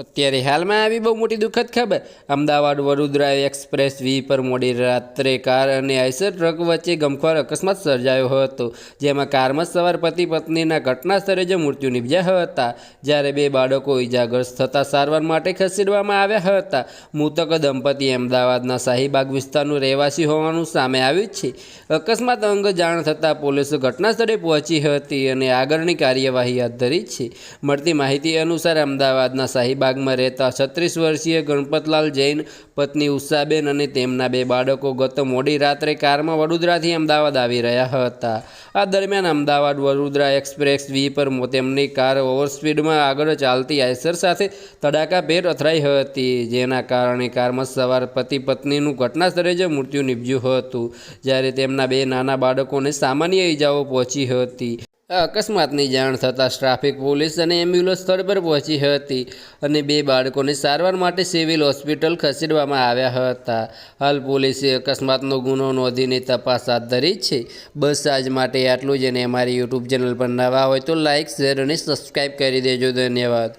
અત્યારે હાલમાં આવી બહુ મોટી દુઃખદ ખબર. અમદાવાદ વડોદરા એક્સપ્રેસ, વી પર મોડી રાત્રે કાર અને આઈસર ટ્રક વચ્ચે ગમખ્વાર અકસ્માત સર્જાયો હતો, જેમાં કારમાં સવાર પતિ પત્નીના ઘટના સ્થળે જ મૃત્યુ નિપજ્યા હતા. જ્યારે બે બાળકો ઇજાગ્રસ્ત થતાં સારવાર માટે ખસેડવામાં આવ્યા હતા. મૃતક દંપતી અમદાવાદના શાહીબાગ વિસ્તારનું રહેવાસી હોવાનું સામે આવ્યું છે. અકસ્માત અંગ જાણ થતાં પોલીસ ઘટના સ્થળે પહોંચી હતી અને આગળની કાર્યવાહી હાથ ધરી છે. મળતી માહિતી અનુસાર અમદાવાદના શાહીબાગમાં રહેતા છત્રીસ વર્ષીય ગણપતલાલ જૈન, પત્ની ઉષાબેન અને તેમના બે બાળકો ગત મોડી રાત્રે કારમાં વડોદરાથી અમદાવાદ આવી રહ્યા હતા. આ દરમિયાન અમદાવાદ વડોદરા એક્સપ્રેસ વી પર તેમની કાર ઓવરસ્પીડમાં આગળ ચાલતી આઈસર સાથે તડાકાભેર અથડાઈ હતી, જેના કારણે કારમાં સવાર પતિ પત્નીનું ઘટના સ્થળે જ મૃત્યુ નીપજ્યું હતું. જ્યારે તેમના બે નાના બાળકોને સામાન્ય ઈજાઓ પહોંચી હતી. અકસ્માતની જાણ થતાં ટ્રાફિક પોલીસ અને એમ્બ્યુલન્સ સ્થળ પર પહોંચી હતી અને બે બાળકોને સારવાર માટે સિવિલ હોસ્પિટલ ખસેડવામાં આવ્યા હતા. હાલ પોલીસે અકસ્માતનો ગુનો નોંધીને તપાસ હાથ ધરી છે. બસ આજ માટે આટલું જ અને અમારી યુટ્યુબ ચેનલ પર નવા હોય તો લાઇક શેર અને સબસ્ક્રાઈબ કરી દેજો. ધન્યવાદ.